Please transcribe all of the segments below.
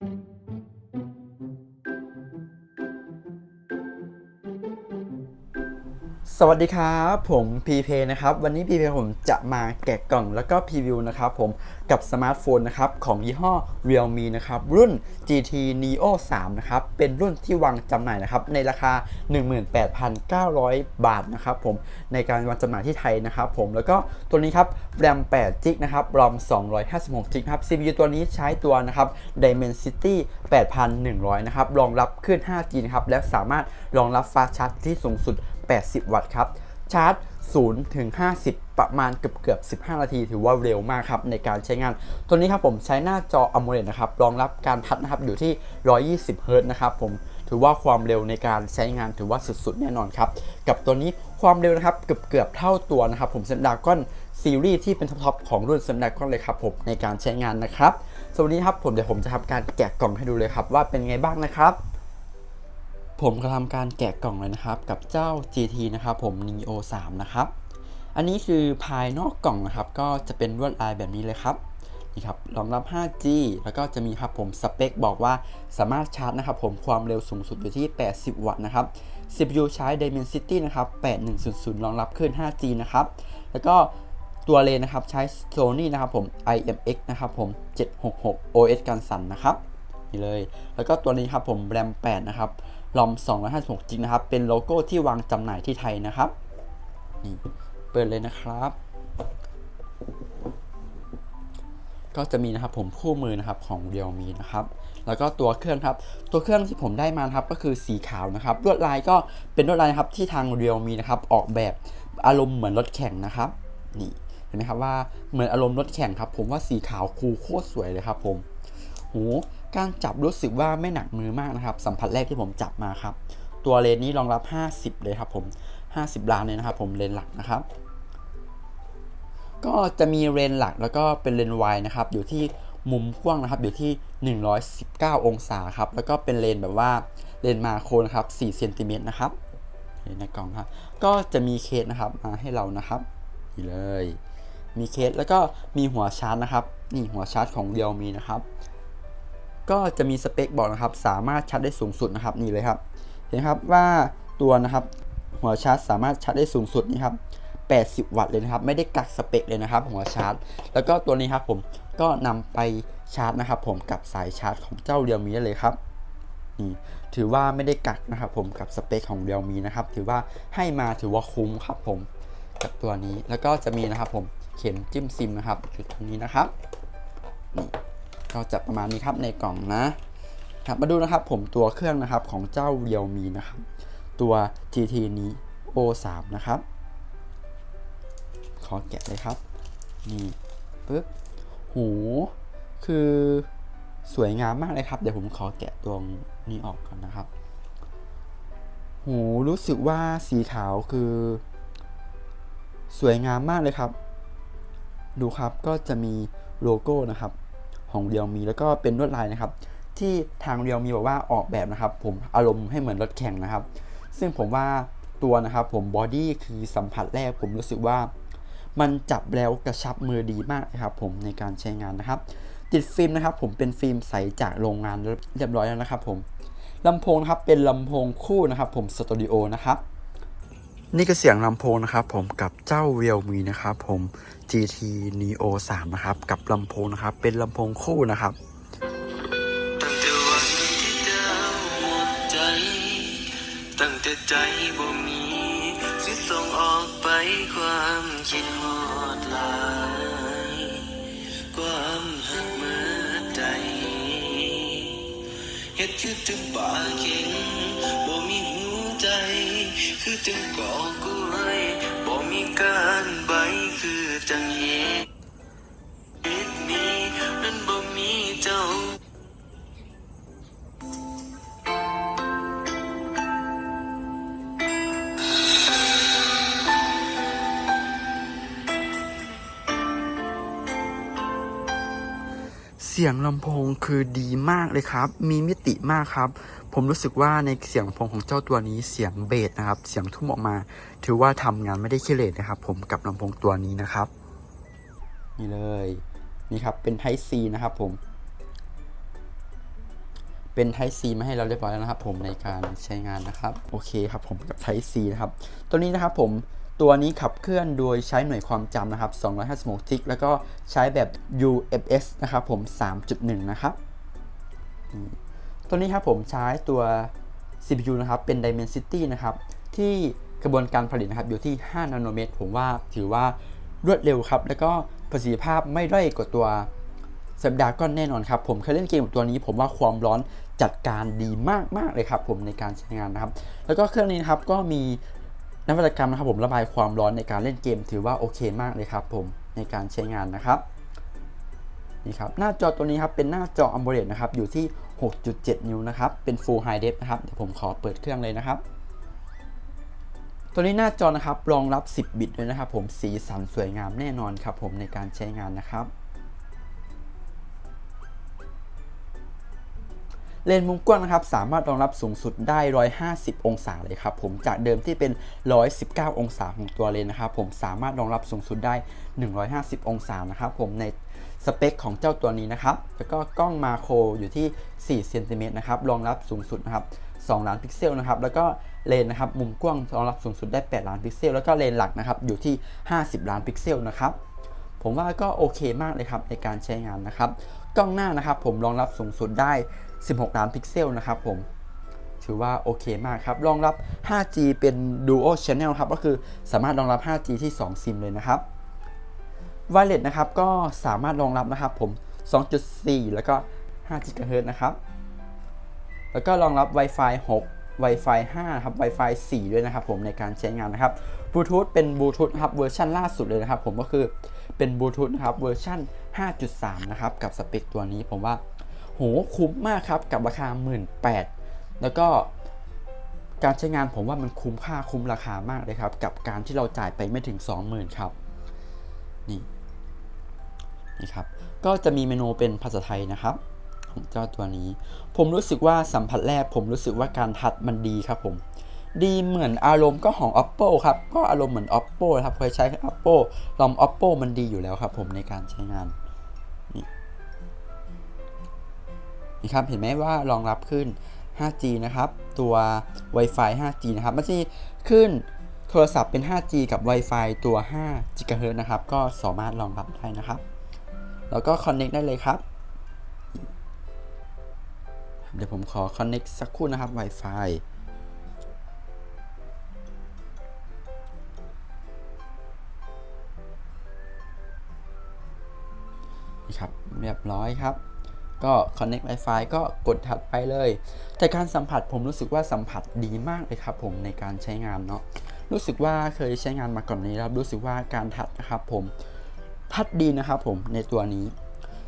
thank you สวัสดีครับผมพีเพนะครับวันนี้พีเพผมจะมาแกะกล่องแล้วก็พรีวิวนะครับผมกับสมาร์ทโฟนนะครับของยี่ห้อ Realme นะครับรุ่น GT Neo 3 นะครับเป็นรุ่นที่วางจำหน่ายนะครับในราคา 18,900 บาทนะครับผมในการวางจำหน่ายที่ไทยนะครับผมแล้วก็ตัวนี้ครับ RAM 8 g b นะครับ ROM 256 g b ครับ CPU ตัวนี้ใช้ตัวนะครับ Dimensity 8100 นะครับรองรับขึ้น 5G นะครับและสามารถรองรับฟาสต์ชาร์จที่สูงสุด 80 วัตต์ครับ ชาร์จ 0 ถึง 50 ประมาณเกือบเกือบ15 นาที ถือว่าเร็วมากครับ ในการใช้งาน ตัวนี้ครับผมใช้หน้าจอ AMOLED นะครับ รองรับการพัดนะครับ อยู่ที่ 120เฮิรตนะครับผมถือว่าความเร็วในการใช้งานถือว่าสุดๆ แน่นอนครับ กับตัวนี้ความเร็วนะครับเกือบเกือบเท่าตัวนะครับผม Snapdragon ซีรีส์ที่เป็นท็อปๆของรุ่น Snapdragon เลยครับผมในการใช้งานนะครับสวัสดีครับผมเดี๋ยวผมจะทำการแกะกล่องให้ดูเลยครับว่าเป็นไงบ้างนะครับ ผมก็ทำการแกะกล่องเลยนะครับ กับเจ้า GT นะครับผม Neo 3 นะครับ อันนี้คือภายนอกกล่องนะครับ ก็จะเป็นลวดลายแบบนี้เลยครับนี่ครับรองรับ 5G แล้วก็จะมีครับผมสเปคบอกว่าสามารถชาร์จนะครับผมความเร็วสูงสุดอยู่ที่ 80 วัตต์นะครับ CPU ใช้ Dimensity นะครับ 8100 รองรับขึ้น 5G นะครับ แล้วก็ตัวเลนนะครับใช้ Sony นะครับผม IMX นะครับผม 766 OS กันสั่นนะครับนี่เลย แล้วก็ตัวนี้ครับผม RAM 8 นะครับ รอม256จิกนะครับ เป็นโลโก้ที่วางจำหน่ายที่ไทยนะครับ นี่ เปิดเลยนะครับ ก็จะมีนะครับผมคู่มือนะครับของ Realme นะครับ แล้วก็ตัวเครื่องครับ ตัวเครื่องที่ผมได้มานะครับก็คือสีขาวนะครับ ลวดลายก็เป็นลวดลายนะครับที่ทาง Realme นะครับ ออกแบบอารมณ์เหมือนรถแข่งนะครับ นี่เห็นไหมครับว่าเหมือนอารมณ์รถแข่งครับ ผมว่าสีขาวคูโคตรสวยเลยครับผม โหการจับรู้สึกว่าไม่หนักมือมากนะครับ สัมผัสแรกที่ผมจับมาครับ ตัวเลนนี้รองรับ 50 เลยครับผม 50 ล้านเลยนะครับ ผมเลนหลักนะครับ ก็จะมีเลนหลักแล้วก็เป็นเลนวายนะครับ อยู่ที่มุมกว้างนะครับอยู่ที่ 119 องศาครับ แล้วก็เป็นเลนแบบว่าเลนมาโครนครับ4เซนติเมตรนะครับในกล่องครับ ก็จะมีเคสนะครับมาให้เรานะครับนี่เลย มีเคสแล้วก็มีหัวชาร์จนะครับ นี่หัวชาร์จของเดียวมีนะครับ ก็จะมีสเปคบอกนะครับ สามารถชาร์จได้สูงสุดนะครับนี่เลยครับ เห็นครับว่าตัวนะครับหัวชาร์จสามารถชาร์จได้สูงสุดนี่ครับ80 วัตต์เลยนะครับ ไม่ได้กักสเปคเลยนะครับ หัวชาร์จ แล้วก็ตัวนี้ครับผมก็นำไปชาร์จนะครับ ผมกับสายชาร์จของเจ้าเรียวมีเลยครับนี่ถือว่าไม่ได้กักนะครับผมกับสเปคของเรียวมีนะครับ ถือว่าให้มาถือว่าคุ้มครับผมกับตัวนี้แล้วก็จะมีนะครับผมเข็มจิ้มซิมนะครับอยู่ตรงนี้นะครับนี่ ก็จะประมาณนี้ครับในกล่องนะครับมาดูนะครับผมตัวเครื่องนะครับของเจ้า Realme นะครับ ตัว GT Neo 3 นะครับ ขอแกะเลยครับ นี่ปึ๊บหูคือสวยงามมากเลยครับ เดี๋ยวผมขอแกะตัวนี้ออกก่อนนะครับ หูรู้สึกว่าสีขาวคือ สวยงามมากเลยครับ ดูครับก็จะมีโลโก้นะครับ ของเรียวมี แล้วก็เป็นลวดลายนะครับ ที่ทางเรียวมีบอกว่าออกแบบนะครับ ผมอารมณ์ให้เหมือนรถแข่งนะครับ ซึ่งผมว่าตัวนะครับผมบอดี้คือสัมผัสแรกผมรู้สึกว่า มันจับแล้วกระชับมือดีมากนะครับ ผมในการใช้งานนะครับ ติดฟิล์มนะครับ ผมเป็นฟิล์มใสจากโรงงานเรียบร้อยแล้วนะครับ ผมลำโพงนะครับเป็นลำโพงคู่นะครับ ผมสตูดิโอนะครับ นี่ก็เสียงลำโพงนะครับผมกับเจ้า Realme นะครับผม GT Neo 3 นะครับ กับลำโพงนะครับ เป็นลำโพงคู่นะครับตั้งแต่ใจบ่มีสิส่งออกไปความคิดฮอดลาย ความหักเมื่อใจเฮ็ดคือถึงป่าเข็งบ คือจังก่อกล้วยบ่มีการใบคือจังเห เสียงลำโพงคือดีมากเลยครับ มีมิติมากครับ ผมรู้สึกว่าในเสียงลำโพงของเจ้าตัวนี้เสียงเบสนะครับ เสียงทุ่มออกมา ถือว่าทำงานไม่ได้ขี้เหร่นะครับ ผมกับลำโพงตัวนี้นะครับ นี่เลย นี่ครับ เป็น Type C นะครับผม เป็น Type C มาให้เราเรียบร้อยแล้วนะครับ ผมในการใช้งานนะครับ โอเคครับผมกับ Type C นะครับ ตัวนี้นะครับผม ตัวนี้ขับเคลื่อนโดยใช้หน่วยความจำนะครับ 256จิก แล้วก็ใช้แบบ UFS นะครับผม 3.1 นะครับ ตัวนี้ครับผมใช้ตัว CPU นะครับเป็น Dimensity นะครับ ที่กระบวนการผลิตนะครับอยู่ที่ 5 นาโนเมตร ผมว่าถือว่ารวดเร็วครับ แล้วก็ประสิทธิภาพไม่ด้อยกว่าตัวสัปดาห์ก็แน่นอนครับผมเคยเล่นเกมตัวนี้ ผมว่าความร้อนจัดการดีมากๆเลยครับผมในการใช้งานนะครับ แล้วก็เครื่องนี้นะครับก็มี นวัตกรรมนะครับผมระบายความร้อนในการเล่นเกมถือว่าโอเคมากเลยครับผมในการใช้งานนะครับนี่ครับหน้าจอตัวนี้ครับเป็นหน้าจอ AMOLED นะครับอยู่ที่ 6.7 นิ้วนะครับเป็น Full High Def นะครับเดี๋ยวผมขอเปิดเครื่องเลยนะครับ ตัวนี้หน้าจอนะครับรองรับ 10 บิตด้วยนะครับ ผมสีสันสวยงามแน่นอนครับผมในการใช้งานนะครับ เลนส์มุมกว้างนะครับสามารถรองรับสูงสุดได้ 150 องศาเลยครับผมจากเดิมที่เป็น 119 องศาของตัวเลนส์นะครับผมสามารถรองรับสูงสุดได้ 150 องศานะครับผมในสเปคของเจ้าตัวนี้นะครับแล้วก็กล้องมาโครอยู่ที่4เซนติเมตรนะครับรองรับสูงสุดนะครับ2ล้านพิกเซลนะครับแล้วก็เลนนะครับมุมกว้างรองรับสูงสุดได้ 8 ล้านพิกเซล แล้วก็เลนหลักนะครับอยู่ที่ 50 ล้านพิกเซลนะครับผมว่าก็โอเคมากเลยครับในการใช้งานนะครับ กล้องหน้านะครับผมรองรับสูงสุดได้ 16 ล้านพิกเซลนะครับผม ถือว่าโอเคมากครับ รองรับ 5G เป็น Dual Channel ครับ ก็คือสามารถรองรับ 5G ที่ 2 ซิมเลยนะครับ w i r e l e s นะครับ ก็สามารถรองรับนะครับผม 2.4 แล้วก็5 GHz นะครับ แล้วก็รองรับ Wi-Fi 6 Wi-Fi 5 ครับ Wi-Fi 4 ด้วยนะครับผมในการใช้งานนะครับ Bluetooth เป็น Bluetooth ครับเวอร์ชันล่าสุดเลยนะครับผมก็คือเป็น Bluetooth นะครับเวอร์ชัน5.3 นะครับ กับสเปคตัวนี้ผมว่า โหคุ้มมากครับกับราคา 1 8ื่นแล้วก็การใช้งานผมว่ามันคุ้มค่าคุ้มราคามากเลยครับ กับการที่เราจ่ายไปไม่ถึง 20,000 ครับ นี่นี่ครับ ก็จะมีเมนูเป็นภาษาไทยนะครับ ของเจ้าตัวนี้ ผมรู้สึกว่าสัมผัสแรก ผมรู้สึกว่าการทัดมันดีครับผม ดีเหมือนอารมณ์ก็ของ oppo ครับ ก็อารมณ์เหมือน oppo ครับเคยใช้ oppo ลอง oppo มันดีอยู่แล้วครับ ผมในการใช้งานนี่ ครับเห็นไหมว่ารองรับขึ้น 5G นะครับ ตัว Wi-Fi 5G นะครับมันจะขึ้นโทรศัพท์เป็น 5G กับ Wi-Fi ตัว 5 GHz นะครับ ก็สามารถรองรับได้นะครับ แล้วก็ Connect ได้เลยครับ เดี๋ยวผมขอ Connect สักครู่นะครับ Wi-Fi นี่ครับ เรียบร้อยครับ ก็ Connect Wi-Fi ก็กดถัดไปเลย แต่การสัมผัสผมรู้สึกว่าสัมผัสดีมากเลยครับผมในการใช้งานเนาะรู้สึกว่าเคยใช้งานมาก่อนนี้ครับรู้สึกว่าการทัดนะครับผมทัดดีนะครับผมในตัวนี้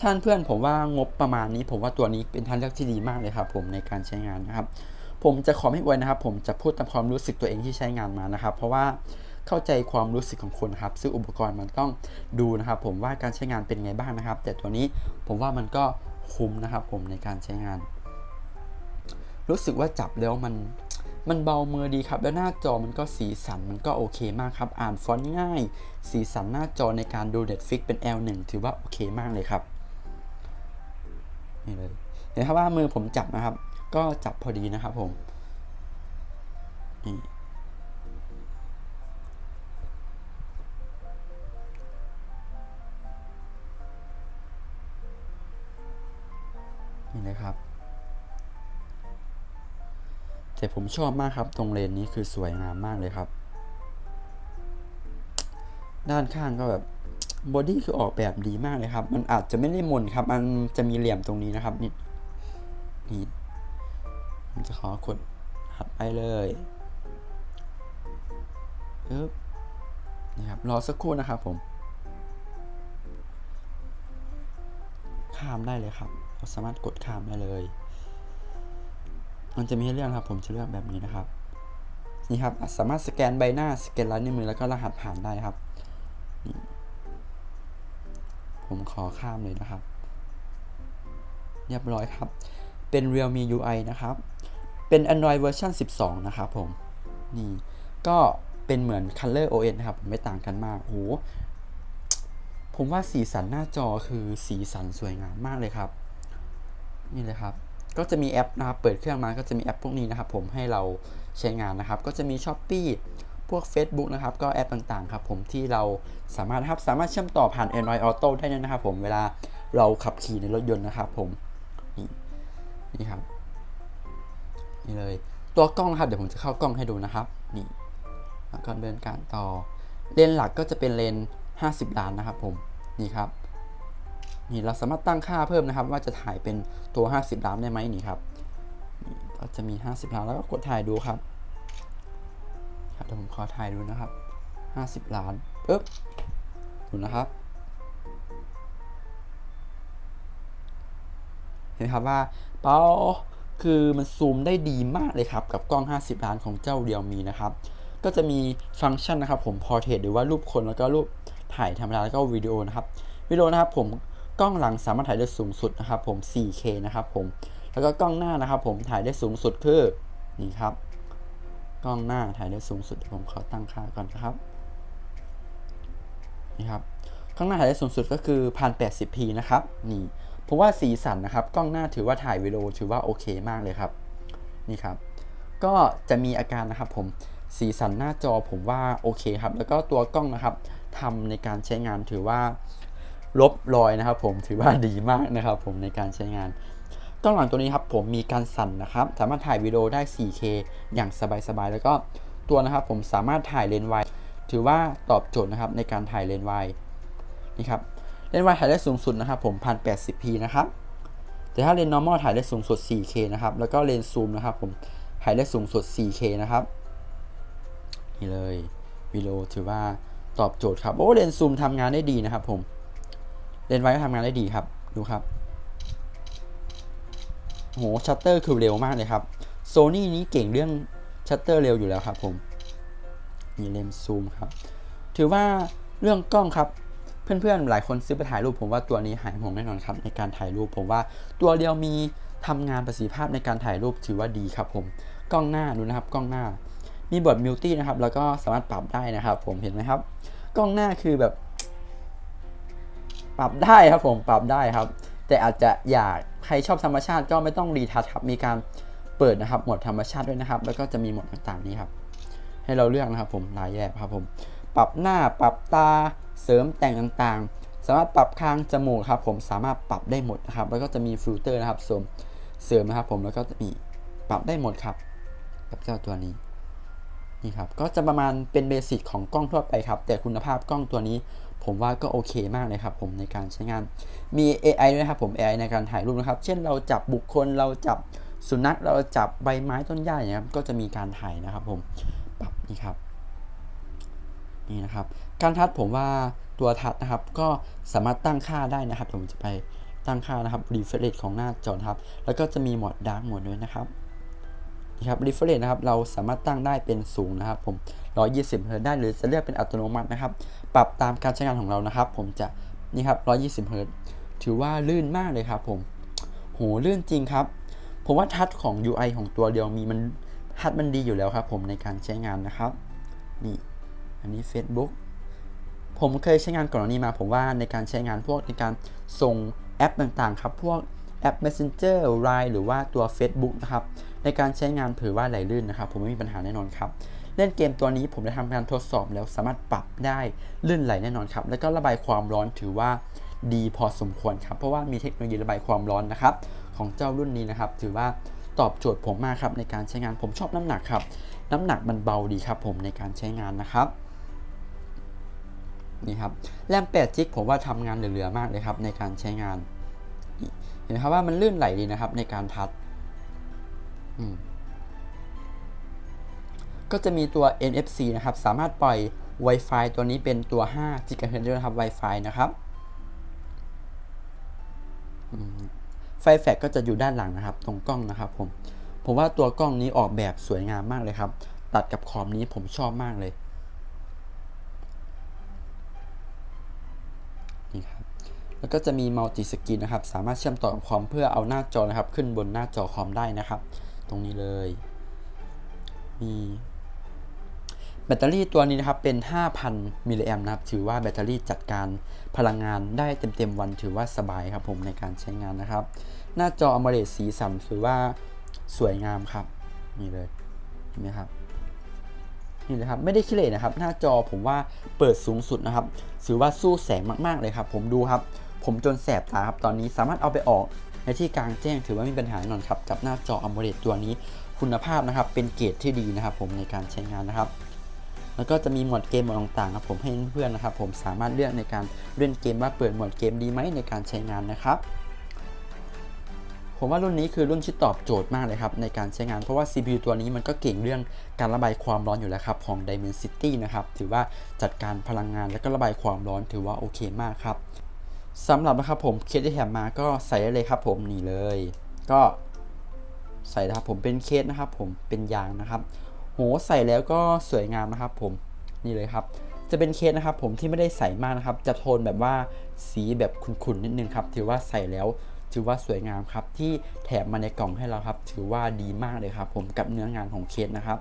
ท่านเพื่อนผมว่างบประมาณนี้ ผมว่าตัวนี้เป็นทางเลือกที่ดีมากเลยครับ ผมในการใช้งานนะครับ ผมจะขอไม่อวยนะครับ ผมจะพูดตามความรู้สึกตัวเองที่ใช้งานมานะครับ เพราะว่าเข้าใจความรู้สึกของคนครับซื้ออุปกรณ์มันต้องดูนะครับ ผมว่าการใช้งานเป็นไงบ้างนะครับ แต่ตัวนี้ผมว่ามันก็ คุ้มนะครับผมในการใช้งาน รู้สึกว่าจับแล้วมันมันเบามือดีครับ แล้วหน้าจอมันก็สีสันมันก็โอเคมากครับ อ่านฟอนต์ง่าย สีสันหน้าจอในการดู Netflix เป็น L1 ถือว่าโอเคมากเลยครับนี่เลยเห็นครับว่ามือผมจับนะครับ ก็จับพอดีนะครับผมนี่ นี่เลยครับ แต่ผมชอบมากครับ ตรงเลนนี้คือสวยงามมากเลยครับ ด้านข้างก็แบบบอดี้คือออกแบบดีมากเลยครับ มันอาจจะไม่ได้มนครับ มันจะมีเหลี่ยมตรงนี้นะครับนี่นี่ผมจะขอกดหัดไปเลยปึ๊บนี่ครับ รอสักครู่นะครับผม ข้ามได้เลยครับ เราสามารถกดข้ามได้เลย มันจะมีให้เลือกครับ ผมจะเลือกแบบนี้นะครับ นี่ครับ สามารถสแกนใบหน้าสแกนลายนิ้วมือแล้วก็รหัสผ่านได้ครับ ผมขอข้ามเลยนะครับ เรียบร้อยครับ เป็น Realme UI นะครับ เป็น Android เวอร์ชัน12 นะครับผม นี่ ก็เป็นเหมือน Color OS นะครับ ไม่ต่างกันมากโหผมว่าสีสันหน้าจอคือสีสันสวยงามมากเลยครับ นี่เลยครับ ก็จะมีแอปนะครับ เปิดเครื่องมาก็จะมีแอปพวกนี้นะครับ ผมให้เราใช้งานนะครับ ก็จะมี s h อ p e e พวก Facebook นะครับ ก็แอปต่างๆ ครับผมที่เราสามารถครับสามารถเชื่อมต่อผ่าน Android Auto ได้นะครับ ผมเวลาเราขับขี่ในรถยนต์นะครับ ผมนี่นี่ครับนี่เลยตัวกล้องนะครับเดี๋ยวผมจะเข้ากล้องให้ดูนะครับนี่แล้วก็เดินการต่อเลนหลักก็จะเป็นเลนส์50 ล้านนะครับ ผมนี่ครับ นี่เราสามารถตั้งค่าเพิ่มนะครับ ว่าจะถ่ายเป็นตัว 50 ล้านได้ไหมนี่ครับก็จะมี 50 ล้านแล้วก็กดถ่ายดูครับครับเดี๋ยวผมขอถ่ายดูนะครับ 50 ล้านปึ๊บดูนะครับ เห็นไหมครับว่าเป้าคือมันซูมได้ดีมากเลยครับ กับกล้อง 50 ล้านของเจ้าเรียวมีนะครับ ก็จะมีฟังก์ชันนะครับ ผมพอเทรตหรือว่ารูปคนแล้วก็รูปถ่ายธรรมดาแล้วก็วิดีโอนะครับวิดีโอนะครับผม กล้องหลังสามารถถ่ายได้สูงสุดนะครับผม 4K นะครับผม แล้วก็กล้องหน้านะครับผมถ่ายได้สูงสุดคือ นี่ครับ กล้องหน้าถ่ายได้สูงสุด ผมขอตั้งค่าก่อนนะครับ นี่ครับ กล้องหน้าถ่ายได้สูงสุดก็คือ 1080p นะครับ นี่ผมว่าสีสันนะครับ กล้องหน้าถือว่าถ่ายวิดีโอถือว่าโอเคมากเลยครับ นี่ครับ ก็จะมีอาการนะครับผมสีสันหน้าจอผมว่าโอเคครับ แล้วก็ตัวกล้องนะครับทำในการใช้งานถือว่า ลบรอยนะครับ ผมถือว่าดีมากนะครับ ผมในการใช้งานกล้องหลังตัวนี้ครับผมมีการสั่นนะครับ สามารถถ่ายวิดีโอได้ 4K อย่างสบายๆแล้วก็ตัวนะครับผมสามารถถ่ายเลนส์ไวด์ถือว่าตอบโจทย์นะครับในการถ่ายเลนส์ไวด์นี่ครับเลนส์ไวด์ถ่ายได้สูงสุดนะครับผม 1080p นะครับแต่ถ้าเลนส์ normal ถ่ายได้สูงสุด 4K นะครับแล้วก็เลนส์ซูมนะครับผมถ่ายได้สูงสุด 4K นะครับนี่เลยวิดีโอถือว่าตอบโจทย์ครับโอ้เลนส์ซูมทำงานได้ดีนะครับผม เลนไว้ก็ทำงานได้ดีครับ ดูครับโหชัตเตอร์คือเร็วมากเลยครับโซนี่นี้เก่งเรื่องชัตเตอร์เร็วอยู่แล้วครับผมมีเลนส์ซูมครับ ถือว่าเรื่องกล้องครับ เพื่อนๆ หลายคนซื้อไปถ่ายรูปผมว่าตัวนี้หายห่วงแน่นอนครับในการถ่ายรูปผมว่าตัวเดียวมีทำงานประสิทธิภาพในการถ่ายรูปถือว่าดีครับผมกล้องหน้าดูนะครับกล้องหน้า มีบทมิวตี้นะครับแล้วก็สามารถปรับได้นะครับ ผมเห็นไหมครับ กล้องหน้าคือแบบ ปรับได้ครับผมปรับได้ครับ แต่อาจจะอยากใครชอบธรรมชาติก็ไม่ต้องรีทัชครับมีการเปิดนะครับหมดธรรมชาติด้วยนะครับ แล้วก็จะมีหมดต่างๆนี้ครับ ให้เราเลือกนะครับผมหลายแบบครับผม ปรับหน้าปรับตาเสริมแต่งต่างๆ สามารถปรับคางจมูกครับ ผมสามารถปรับได้หมดนะครับ แล้วก็จะมีฟิลเตอร์นะครับเสริมเสริมนะครับ ผมแล้วก็จะมีปรับได้หมดครับกับเจ้าตัวนี้นี่ครับก็จะประมาณเป็นเบสิกของกล้องทั่วไปครับ แต่คุณภาพกล้องตัวนี้ ผมว่าก็โอเคมากเลยครับผมในการใช้งาน มี AI ด้วยครับผม AI ในการถ่ายรูปนะครับ เช่นเราจับบุคคลเราจับสุนัขเราจับใบไม้ต้นหญ้าอย่างเงี้ครับก็จะมีการถ่ายนะครับผมปรับนี่ครับนี่นะครับการทัดผมว่าตัวทัดนะครับ ก็สามารถตั้งค่าได้นะครับ ผมจะไปตั้งค่านะครับ refresh ของหน้าจอครับ แล้วก็จะมีโหมด dark mode ด้วยนะครับ นี่ครับ refresh นะครับ เราสามารถตั้งได้เป็นสูงนะครับ ผม 120เฮิร์ตได้หรือจะเลือกเป็นอัตโนมัตินะครับ ปรับตามการใช้งานของเรานะครับ ผมจะนี่ครับ 120เฮิร์ตถือว่าลื่นมากเลยครับ ผม โห ลื่นจริงครับ ผมว่าทัชของ UI ของตัวเดียวมีมันทัชมันดีอยู่แล้วครับ ผมในการใช้งานนะครับ นี่ อันนี้ Facebook ผมเคยใช้งานก่อนหน้านี้มา ผมว่าในการใช้งานพวกในการส่งแอปต่างๆ ครับ พวกแอป Messenger Line หรือว่าตัว Facebook นะครับ ในการใช้งานถือว่าไหลลื่นนะครับ ผมไม่มีปัญหาแน่นอนครับ เล่นเกมตัวนี้ผมได้ทำการทดสอบแล้วสามารถปรับได้ลื่นไหลแน่นอนครับ แล้วก็ระบายความร้อนถือว่าดีพอสมควรครับ เพราะว่ามีเทคโนโลยีระบายความร้อนนะครับ ของเจ้ารุ่นนี้นะครับ ถือว่าตอบโจทย์ผมมากครับในการใช้งานผมชอบน้ำหนักครับ น้ำหนักมันเบาดีครับ ผมในการใช้งานนะครับนี่ครับแรม8จิกผมว่าทำงานเหลือๆมากเลยครับในการใช้งานเห็นไหมครับว่ามันลื่นไหลดีนะครับในการทัด ก็จะมีตัว NFC นะครับ สามารถปล่อย Wi-Fi ตัวนี้เป็นตัว5 GHz ด้วยนะครับ Wi-Fi นะครับไฟแฟลชก็จะอยู่ด้านหลังนะครับ ตรงกล้องนะครับ ผม ผมว่าตัวกล้องนี้ออกแบบสวยงามมากเลยครับ ตัดกับคอมนี้ผมชอบมากเลยนี่ครับแล้วก็จะมีมัลติสกรีนนะครับ สามารถเชื่อมต่อกับคอมเพื่อเอาหน้าจอนะครับ ขึ้นบนหน้าจอคอมได้นะครับ ตรงนี้เลย มีแบตเตอรี่ตัวนี้นะครับเป็น 5,000 มิลลิแอมนะครับ ถือว่าแบตเตอรี่จัดการพลังงานได้เต็มๆวันถือว่าสบายครับผมในการใช้งานนะครับ หน้าจอ AMOLED สีสันคือว่าสวยงามครับนี่เลยเห็นไหมครับนี่เลยครับไม่ได้ขี้เหร่นะครับ หน้าจอผมว่าเปิดสูงสุดนะครับถือว่าสู้แสงมากๆเลยครับ ผมดูครับ ผมจนแสบตาครับตอนนี้สามารถเอาไปออก ในที่กลางแจ้งถือว่ามีปัญหาแน่นอนครับกับหน้าจอ AMOLED ตัวนี้คุณภาพนะครับเป็นเกรดที่ดีนะครับผมในการใช้งานนะครับ แล้วก็จะมีหมวดเกมหมดต่างๆครับผมให้เพื่อนๆนะครับ ผมสามารถเลือกในการเล่นเกมว่าเปิดหมวดเกมดีไหมในการใช้งานนะครับผมว่ารุ่นนี้คือรุ่นที่ตอบโจทย์มากเลยครับในการใช้งานเพราะว่า CPU ตัวนี้มันก็เก่งเรื่องการระบายความร้อนอยู่แล้วครับของ Dimensity นะครับถือว่าจัดการพลังงานและก็ระบายความร้อนถือว่าโอเคมากครับ สำหรับนะครับผมเคสที่แถมมาก็ใส่ได้เลยครับผมนี่เลย ก็ใส่นะครับผมเป็นเคสนะครับ ผมเป็นยางนะครับ โหใส่แล้วก็สวยงามนะครับ ผมนี่เลยครับ จะเป็นเคสนะครับ ผมที่ไม่ได้ใส่มากนะครับ จะโทนแบบว่าสีแบบขุ่นๆนิดนึงครับ ถือว่าใส่แล้วถือว่าสวยงามครับ ที่แถมมาในกล่องให้เราครับ ถือว่าดีมากเลยครับ ผมกับเนื้องานของเคสนะครับ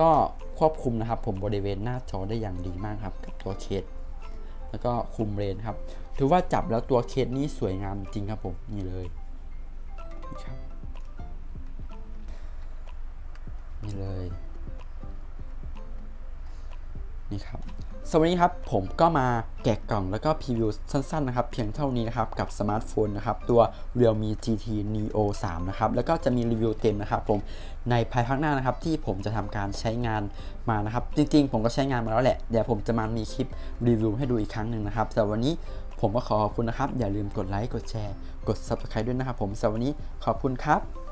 ก็ควบคุมนะครับ ผมบริเวณหน้าจอได้อย่างดีมากครับ กับตัวเคสแล้วก็คุมเรนครับ ถือว่าจับแล้วตัวเคสนี้สวยงามจริงครับผม นี่เลยนี่เลย นี่ครับสวัสดีครับ ผมก็มาแกะกล่องแล้วก็พรีวิวสั้นๆนะครับ เพียงเท่านี้นะครับ กับสมาร์ทโฟนนะครับ ตัว Realme GT Neo 3 นะครับ แล้วก็จะมีรีวิวเต็มนะครับผมในภายภาคหน้านะครับ ที่ผมจะทำการใช้งานมานะครับ จริงๆ ผมก็ใช้งานมาแล้วแหละ เดี๋ยวผมจะมามีคลิปรีวิวให้ดูอีกครั้งหนึ่งนะครับแต่วันนี้ ผมก็ขอขอบคุณนะครับ อย่าลืมกดไลค์ กดแชร์ กด Subscribe ด้วยนะครับผมสำหรับวันนี้ขอบคุณครับ